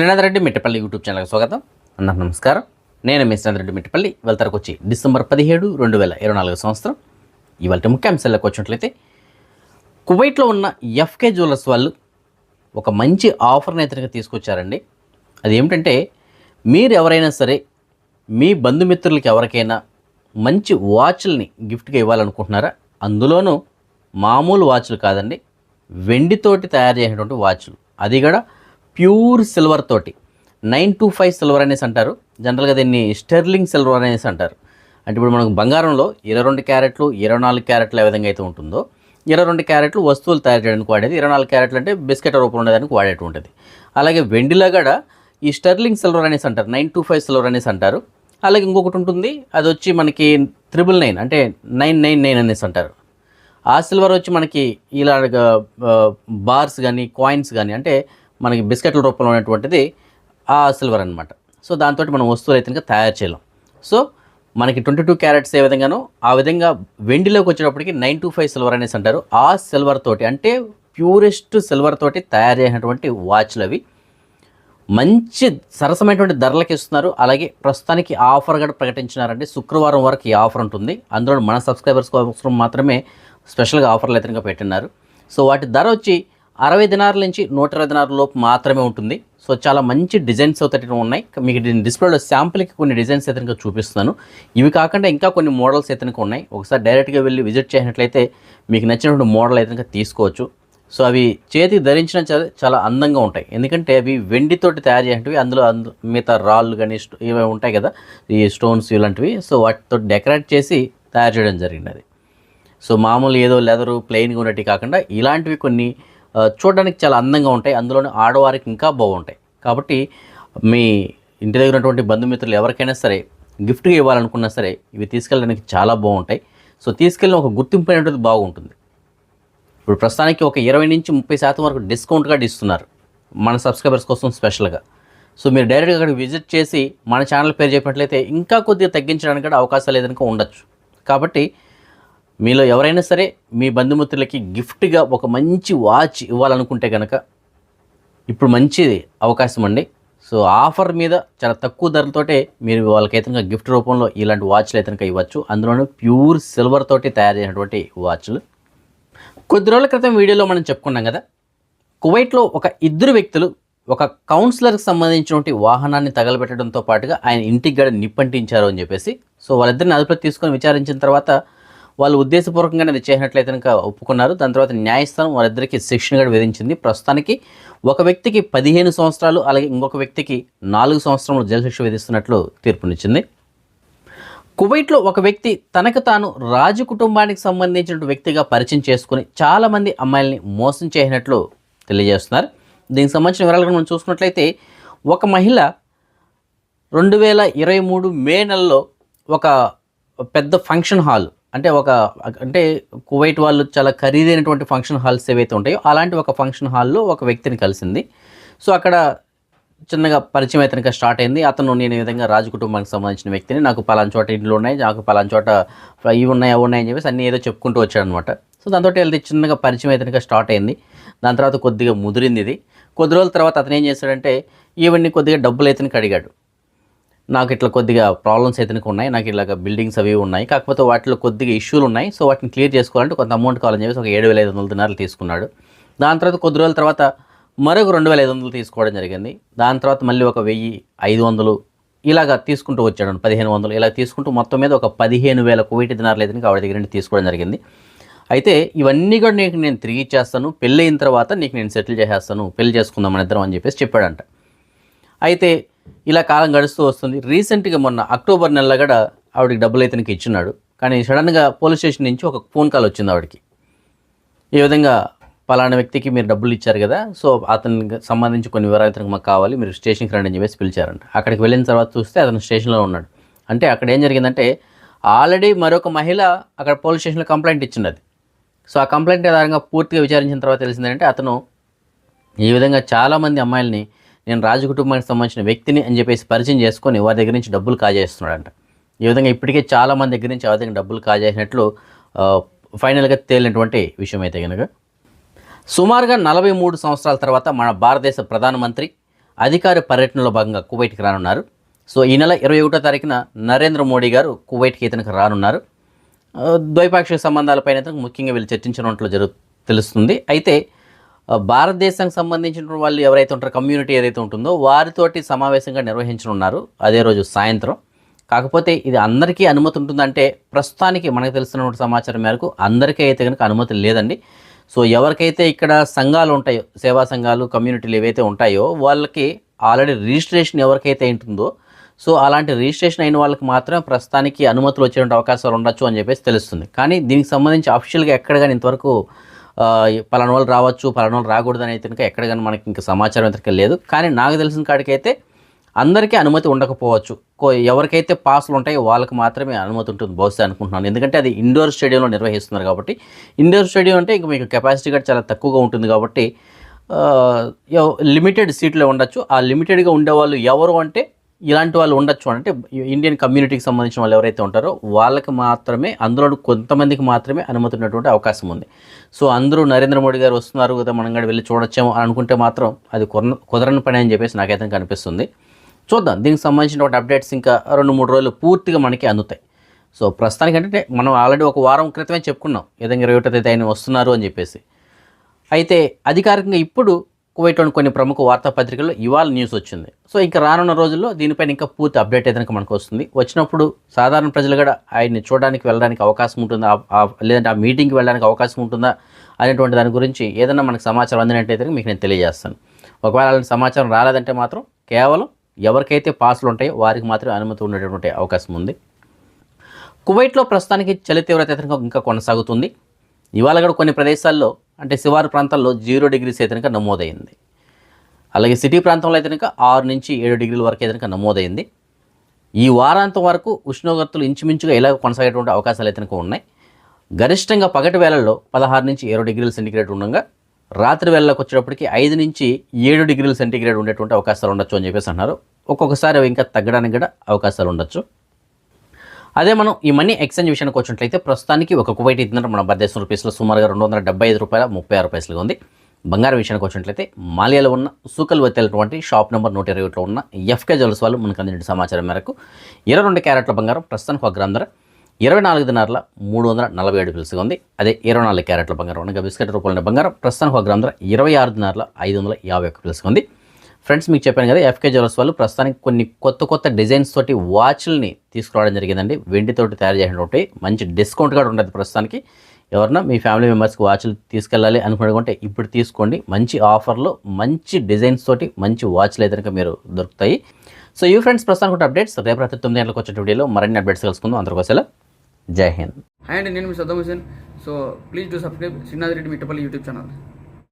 Srinath Reddy Mittapalli YouTube ఛానల్కి స్వాగతం. అన్న నమస్కారం. నేను మీ శ్రీనాథ్ రెడ్డి మిట్టపల్లి. వెళ్తారకు వచ్చి డిసెంబర్ పదిహేడు రెండు వేల ఇరవై నాలుగు సంవత్సరం. ఇవాళ ముఖ్యాంశాలకు వచ్చినట్లయితే కువైట్లో ఉన్న ఎఫ్కే జ్యువెలర్స్ వాళ్ళు ఒక మంచి ఆఫర్ని అయితే తీసుకొచ్చారండి. అది ఏమిటంటే మీరు ఎవరైనా సరే మీ బంధుమిత్రులకి ఎవరికైనా మంచి వాచ్ల్ని గిఫ్ట్గా ఇవ్వాలనుకుంటున్నారా? అందులోనూ మామూలు వాచ్లు కాదండి. వెండితోటి తయారు చేసినటువంటి వాచ్లు. అది కూడా ప్యూర్ సిల్వర్ తోటి. నైన్ టూ ఫైవ్ సిల్వర్ అనేసి అంటారు. జనరల్గా దీన్ని స్టెర్లింగ్ సిల్వర్ అనేసి అంటారు. అంటే ఇప్పుడు మనకు బంగారంలో ఇరవై రెండు క్యారెట్లు ఇరవై నాలుగు క్యారెట్లు ఏ విధంగా అయితే ఉంటుందో ఇరవై రెండు క్యారెట్లు వస్తువులు తయారు చేయడానికి వాడేది. ఇరవై నాలుగు క్యారెట్లు అంటే బిస్కెట్ రూపంలో ఉండేదానికి వాడేటు ఉంటుంది అలాగే వెండిలో కూడా ఈ స్టెర్లింగ్ సిల్వర్ అనేసి అంటారు. నైన్ టూ ఫైవ్ సిల్వర్ అనేసి అంటారు. అలాగే ఇంకొకటి ఉంటుంది. అది వచ్చి మనకి త్రిబుల్ నైన్ అంటే నైన్ నైన్ నైన్ అనేసి అంటారు. ఆ సిల్వర్ వచ్చి మనకి ఇలాగ బార్స్ కానీ కాయిన్స్ కానీ అంటే మనకి బిస్కెట్ల రూపంలో ఉన్నటువంటిది ఆ సిల్వర్ అనమాట సో దాంతో మనం వస్తువులు అయితే ఇంకా తయారు చేయలేం. సో మనకి ట్వంటీ టూ క్యారెట్స్ ఏ విధంగానో ఆ విధంగా వెండిలోకి వచ్చేటప్పటికి నైన్ టూ ఫైవ్ సిల్వర్ అనేసి అంటారు. ఆ సిల్వర్ తోటి అంటే ప్యూరెస్ట్ సిల్వర్ తోటి తయారు చేసినటువంటి వాచ్లు అవి. మంచి సరసమైనటువంటి ధరలకు ఇస్తున్నారు. అలాగే ప్రస్తుతానికి ఆఫర్ కూడా ప్రకటించినారండి. శుక్రవారం వరకు ఈ ఆఫర్ ఉంటుంది. అందులో మన సబ్స్క్రైబర్స్ కోసం మాత్రమే స్పెషల్గా ఆఫర్లు అయితే పెట్టినారు సో వాటి ధర వచ్చి అరవై దినారుల నుంచి నూట ఇరవై దినారుల లోపు మాత్రమే ఉంటుంది. సో చాలా మంచి డిజైన్స్ అయితే ఉన్నాయి. మీకు డిస్ప్లేలో శాంపుల్కి కొన్ని డిజైన్స్ అయితే చూపిస్తున్నాను. ఇవి కాకుండా ఇంకా కొన్ని మోడల్స్ అయితే ఉన్నాయి. ఒకసారి డైరెక్ట్గా వెళ్ళి విజిట్ చేసినట్లయితే మీకు నచ్చినటువంటి మోడల్ అయితే తీసుకోవచ్చు. సో అవి చేతికి ధరించిన చాలా చాలా అందంగా ఉంటాయి. ఎందుకంటే అవి వెండితోటి తయారు చేసినవి. అందులో అందు మిగతా రాళ్ళు కానీ ఇవి ఉంటాయి కదా ఈ స్టోన్స్ ఇలాంటివి. సో వాటితో డెకరేట్ చేసి తయారు చేయడం జరిగినది. సో మామూలు ఏదో లెదరు ప్లెయిన్గా ఉన్నట్టు కాకుండా ఇలాంటివి కొన్ని చూడడానికి చాలా అందంగా ఉంటాయి. అందులోనే ఆడవారికి ఇంకా బాగుంటాయి. కాబట్టి మీ ఇంటి దగ్గర ఉన్నటువంటి బంధుమిత్రులు ఎవరికైనా సరే గిఫ్ట్గా ఇవ్వాలనుకున్నా సరే ఇవి తీసుకెళ్ళడానికి చాలా బాగుంటాయి. సో తీసుకెళ్ళిన ఒక గుర్తింపు అనేటువంటిది బాగుంటుంది. ఇప్పుడు ప్రస్తుతానికి ఒక ఇరవై నుంచి ముప్పై శాతం వరకు డిస్కౌంట్ కూడా ఇస్తున్నారు. మన సబ్స్క్రైబర్స్ కోసం స్పెషల్గా సో మీరు డైరెక్ట్గా అక్కడికి విజిట్ చేసి మన ఛానల్ పేరు చెప్పినట్లయితే ఇంకా కొద్దిగా తగ్గించడానికి కూడా అవకాశాలు ఏదైనా ఉండొచ్చు కాబట్టి మీలో ఎవరైనా సరే మీ బంధుమిత్రులకి గిఫ్ట్గా ఒక మంచి వాచ్ ఇవ్వాలనుకుంటే కనుక ఇప్పుడు మంచి అవకాశం అండి. సో ఆఫర్ మీద చాలా తక్కువ ధరలతోటే మీరు వాళ్ళకైతే గిఫ్ట్ రూపంలో ఇలాంటి వాచ్లు అయితే కనుక ఇవ్వచ్చు. అందులోనూ ప్యూర్ సిల్వర్ తోటి తయారు చేసినటువంటి వాచ్లు. కొద్ది రోజుల క్రితం వీడియోలో మనం చెప్పుకున్నాం కదా కువైట్లో ఒక ఇద్దరు వ్యక్తులు ఒక కౌన్సిలర్కి సంబంధించినటువంటి వాహనాన్ని తగలబెట్టడంతో పాటుగా ఆయన ఇంటికి గడ నిప్పంటించారు అని చెప్పేసి. సో వాళ్ళిద్దరిని అదుపులోకి తీసుకొని విచారించిన తర్వాత వాళ్ళు ఉద్దేశపూర్వకంగానే అది చేసినట్లయితే కనుక ఒప్పుకున్నారు. దాని తర్వాత న్యాయస్థానం వారిద్దరికి శిక్షణ కూడా విధించింది. ప్రస్తుతానికి ఒక వ్యక్తికి పదిహేను సంవత్సరాలు అలాగే ఇంకొక వ్యక్తికి నాలుగు సంవత్సరములు జైలు శిక్ష విధిస్తున్నట్లు తీర్పునిచ్చింది. కువైట్లో ఒక వ్యక్తి తనకు తాను రాజు కుటుంబానికి సంబంధించిన వ్యక్తిగా పరిచయం చేసుకుని చాలామంది అమ్మాయిల్ని మోసం చేసినట్లు తెలియజేస్తున్నారు. దీనికి సంబంధించిన వివరాలు మనం చూసుకున్నట్లయితే ఒక మహిళ రెండు వేల ఇరవై మూడు మే నెలలో ఒక పెద్ద ఫంక్షన్ హాల్ అంటే ఒక అంటే కువైట్ వాళ్ళు చాలా ఖరీదైనటువంటి ఫంక్షన్ హాల్స్ ఏవైతే ఉంటాయో అలాంటి ఒక ఫంక్షన్ హాల్లో ఒక వ్యక్తిని కలిసింది. సో అక్కడ చిన్నగా పరిచయం అయితే స్టార్ట్ అయింది. అతను నేను ఈ విధంగా రాజు కుటుంబానికి సంబంధించిన వ్యక్తిని నాకు పలానా చోట ఇండ్లు ఉన్నాయి నాకు పలానా చోట ఇవి ఉన్నాయి అవి ఉన్నాయి అని చెప్పేసి అన్నీ ఏదో చెప్పుకుంటూ వచ్చాడనమాట. సో దాంతో వెళ్తే చిన్నగా పరిచయం అయితే స్టార్ట్ అయింది. దాని తర్వాత కొద్దిగా ముదిరింది ఇది. కొద్ది రోజుల తర్వాత అతను ఏం చేశాడంటే ఈవెన్ని కొద్దిగా డబ్బులు అయితే అడిగాడు నాకు ఇట్లా కొద్దిగా ప్రాబ్లమ్స్ అయితే ఉన్నాయి. నాకు ఇలాగ బిల్డింగ్స్ అవి ఉన్నాయి. కాకపోతే వాటిలో కొద్దిగా ఇష్యూలు ఉన్నాయి. సో వాటిని క్లియర్ చేసుకోవాలంటే కొంత అమౌంట్ కావాలని చెప్పేసి ఒక ఏడు వేల ఐదు వందల దినాలు తీసుకున్నాడు. దాని తర్వాత కొద్ది రోజుల తర్వాత మరొక రెండు వేల ఐదు వందలు తీసుకోవడం జరిగింది. దాని తర్వాత మళ్ళీ ఒక వెయ్యి ఐదు వందలు ఇలాగ తీసుకుంటూ వచ్చాడు. పదిహేను వందలు ఇలా తీసుకుంటూ మొత్తం మీద ఒక పదిహేను వేల కోటి దినారులు అయితే ఆవిడ దగ్గర నుండి తీసుకోవడం జరిగింది. అయితే ఇవన్నీ కూడా నీకు నేను తిరిగి ఇచ్చేస్తాను. పెళ్ళి అయిన తర్వాత నీకు నేను సెటిల్ చేసేస్తాను. పెళ్ళి చేసుకుందాం మన ఇద్దరం అని చెప్పేసి చెప్పాడంట. అయితే ఇలా కాలం గడుస్తూ వస్తుంది. రీసెంట్గా మొన్న అక్టోబర్ నెలలో కూడా ఆవిడకి డబ్బులు అయితే ఇచ్చినాడు కానీ సడన్గా పోలీస్ స్టేషన్ నుంచి ఒక ఫోన్ కాల్ వచ్చింది ఆవిడకి. ఈ విధంగా పలానా వ్యక్తికి మీరు డబ్బులు ఇచ్చారు కదా సో అతనికి సంబంధించి కొన్ని వివరాలు ఇతనికి మాకు కావాలి మీరు స్టేషన్కి రండి అని చెప్పేసి పిలిచారంట. అక్కడికి వెళ్ళిన తర్వాత చూస్తే అతను స్టేషన్లో ఉన్నాడు. అంటే అక్కడ ఏం జరిగిందంటే ఆల్రెడీ మరొక మహిళ అక్కడ పోలీస్ స్టేషన్లో కంప్లైంట్ ఇచ్చినది సో ఆ కంప్లైంట్ ఆధారంగా పూర్తిగా విచారించిన తర్వాత తెలిసిందంటే అతను ఈ విధంగా చాలామంది అమ్మాయిల్ని నేను రాజు కుటుంబానికి సంబంధించిన వ్యక్తిని అని చెప్పేసి పరిచయం చేసుకొని వారి దగ్గర నుంచి డబ్బులు కాజేస్తున్నాడంట. ఈ విధంగా ఇప్పటికే చాలామంది దగ్గర నుంచి ఆ విధంగా డబ్బులు కాజేసినట్లు ఫైనల్గా తేలినటువంటి విషయం అయితే కనుక సుమారుగా నలభై మూడు సంవత్సరాల తర్వాత మన భారతదేశ ప్రధానమంత్రి అధికార పర్యటనలో భాగంగా కువైట్కి రానున్నారు. సో ఈ నెల ఇరవై ఒకటో తారీఖున నరేంద్ర మోడీ గారు కువైట్కి ఇతనికి రానున్నారు. ద్వైపాక్షిక సంబంధాలపైన ఇతనికి ముఖ్యంగా వీళ్ళు చర్చించినట్లు జరుగు తెలుస్తుంది. అయితే భారతదేశానికి సంబంధించిన వాళ్ళు ఎవరైతే ఉంటారో కమ్యూనిటీ ఏదైతే ఉంటుందో వారితోటి సమావేశంగా నిర్వహించనున్నారు అదే రోజు సాయంత్రం. కాకపోతే ఇది అందరికీ అనుమతి ఉంటుందంటే ప్రస్తుతానికి మనకు తెలిసిన సమాచారం మేరకు అందరికీ అయితే కనుక అనుమతి లేదండి. సో ఎవరికైతే ఇక్కడ సంఘాలు ఉంటాయో సేవా సంఘాలు కమ్యూనిటీలు ఏవైతే ఉంటాయో వాళ్ళకి ఆల్రెడీ రిజిస్ట్రేషన్ ఎవరికైతే ఉంటుందో సో అలాంటి రిజిస్ట్రేషన్ అయిన వాళ్ళకి మాత్రమే ప్రస్తుతానికి అనుమతులు వచ్చేటువంటి అవకాశాలు ఉండొచ్చు అని చెప్పేసి తెలుస్తుంది. కానీ దీనికి సంబంధించి అఫీషియల్గా ఎక్కడ కానీ ఇంతవరకు పలానా వాళ్ళు రావచ్చు పలానా వాళ్ళు రాకూడదు అనేది కనుక ఎక్కడ కానీ మనకి ఇంకా సమాచారం అయితే లేదు. కానీ నాకు తెలిసిన కాడికైతే అందరికీ అనుమతి ఉండకపోవచ్చు. కో- ఎవరికైతే పాస్లు ఉంటాయో వాళ్ళకి మాత్రమే అనుమతి ఉంటుంది బహుశా అనుకుంటున్నాను. ఎందుకంటే అది ఇండోర్ స్టేడియంలో నిర్వహిస్తున్నారు కాబట్టి. ఇండోర్ స్టేడియం అంటే ఇంకా మీకు కెపాసిటీ కూడా చాలా తక్కువగా ఉంటుంది కాబట్టి లిమిటెడ్ సీట్లు ఉండొచ్చు. ఆ లిమిటెడ్గా ఉండేవాళ్ళు ఎవరు అంటే ఇలాంటి వాళ్ళు ఉండొచ్చు అంటే ఇండియన్ కమ్యూనిటీకి సంబంధించిన వాళ్ళు ఎవరైతే ఉంటారో వాళ్ళకి మాత్రమే అందులో కొంతమందికి మాత్రమే అనుమతి ఉన్నటువంటి అవకాశం ఉంది. సో అందరూ నరేంద్ర మోడీ గారు వస్తున్నారు కదా మనం కూడా వెళ్ళి చూడొచ్చేమో అని అనుకుంటే మాత్రం అది కుదరని పని అని చెప్పేసి నాకైతే కనిపిస్తుంది. చూద్దాం దీనికి సంబంధించిన అప్డేట్స్ ఇంకా రెండు మూడు రోజులు పూర్తిగా మనకి అందుతాయి. సో ప్రస్తుతానికి అంటే మనం ఆల్రెడీ ఒక వారం క్రితమే చెప్పుకున్నాం ఏదైనా ఇరవై ఒకటో తేదీ ఆయన వస్తున్నారు అని చెప్పేసి. అయితే అధికారికంగా ఇప్పుడు కువైట్లోని కొన్ని ప్రముఖ వార్తాపత్రికల్లో ఇవాళ న్యూస్ వచ్చింది. సో ఇంకా రానున్న రోజుల్లో దీనిపైన ఇంకా పూర్తి అప్డేట్ ఏదైనా మనకు వస్తుంది. వచ్చినప్పుడు సాధారణ ప్రజలు కూడా ఆయన్ని చూడడానికి వెళ్ళడానికి అవకాశం ఉంటుందా? లేదంటే ఆ మీటింగ్కి వెళ్ళడానికి అవకాశం ఉంటుందా? అనేటువంటి దాని గురించి ఏదైనా మనకు సమాచారం అందినట్టయితే మీకు నేను తెలియజేస్తాను. ఒకవేళ అలాంటి సమాచారం రాలేదంటే మాత్రం కేవలం ఎవరికైతే పాసులు ఉంటాయో వారికి మాత్రమే అనుమతి ఉండేటువంటి అవకాశం ఉంది. కువైట్లో ప్రస్తుతానికి చలి తీవ్రత ఇంకా కొనసాగుతుంది. ఇవాళ కూడా కొన్ని ప్రదేశాల్లో అంటే శివారు ప్రాంతాల్లో జీరో డిగ్రీస్ అయితే కనుక నమోదైంది. అలాగే సిటీ ప్రాంతంలో అయితే కనుక ఆరు నుంచి ఏడు డిగ్రీల వరకు అయితే కనుక నమోదైంది. ఈ వారాంతం వరకు ఉష్ణోగ్రతలు ఇంచుమించుగా ఇలా కొనసాగేటువంటి అవకాశాలు అయితే కనుక ఉన్నాయి. గరిష్టంగా పగటి వేళల్లో పదహారు నుంచి ఏడు డిగ్రీల సెంటీగ్రేడ్ ఉండగా రాత్రి వేళలకు వచ్చేటప్పటికి ఐదు నుంచి ఏడు డిగ్రీల సెంటీగ్రేడ్ ఉండేటువంటి అవకాశాలు ఉండొచ్చు అని చెప్పేసి అన్నారు. ఒక్కొక్కసారి అవి ఇంకా తగ్గడానికి కూడా అవకాశాలు ఉండొచ్చు. అదే మనం ఈ మనీ ఎక్స్చేంజ్ విషయానికి వచ్చినట్లయితే ప్రస్తుతానికి ఒక కువైట్ ఇద్దరు మన భారతదేశం రూపీస్లో సుమారుగా రెండు వందల డెబ్బై ఐదు రూపాయల ముప్పై ఆరు పైసలుగా ఉంది. బంగారం విషయానికి వచ్చినట్లయితే మాలియాలో ఉన్న సూకల్ వచ్చేటువంటి షాప్ నెంబర్ నూట ఇరవై ఒకటిలో ఉన్న ఎఫ్కే జ్యువెల్స్ వాళ్ళు మనకు అందించిన సమాచారం మేరకు ఇరవై రెండు క్యారెట్ల బంగారం ప్రస్తుతానికి ఒక గ్రామ్ ధర ఇరవై నాలుగు దినార్ల మూడు వందల నలభై ఏడు పిలుసుగా ఉంది. అదే ఇరవై నాలుగు క్యారెట్ల బంగారం అనగా బిస్కెట్ రూపాయల బంగారం ప్రస్తుతానికి ఒక గ్రామ్ ధర ఇరవై ఆరు దినార్ల ఐదు వందల యాభై ఒక్క పిలుసుగా ఉంది. ఫ్రెండ్స్ మీకు చెప్పాను కదా ఎఫ్కే జ్యువెలర్స్ వాళ్ళు ప్రస్తుతానికి కొన్ని కొత్త కొత్త డిజైన్స్ తోటి వాచ్ల్ని తీసుకురావడం జరిగిందండి. వెండితోటి తయారు చేసినటువంటి మంచి డిస్కౌంట్ కూడా ఉండదు ప్రస్తుతానికి. ఎవరన్నా మీ ఫ్యామిలీ మెంబర్స్కి వాచ్లు తీసుకెళ్ళాలి అనుకుంటే ఇప్పుడు తీసుకోండి. మంచి ఆఫర్లో మంచి డిజైన్స్ తోటి మంచి వాచ్లు అయితే కనుక మీరు దొరుకుతాయి. సో ఈ ఫ్రెండ్స్ ప్రస్తుతానికి ఒక అప్డేట్స్. రేపు రాత్రి తొమ్మిది గంటలకు వచ్చే వీడియోలో మరిన్ని అప్డేట్స్ కలుసుకుందాం. అందరికోసం జై హింద్. హాయ్ అండి నేను మీ Saddam Hussain so please do subscribe. Srinath Reddy Mittapalli YouTube channel.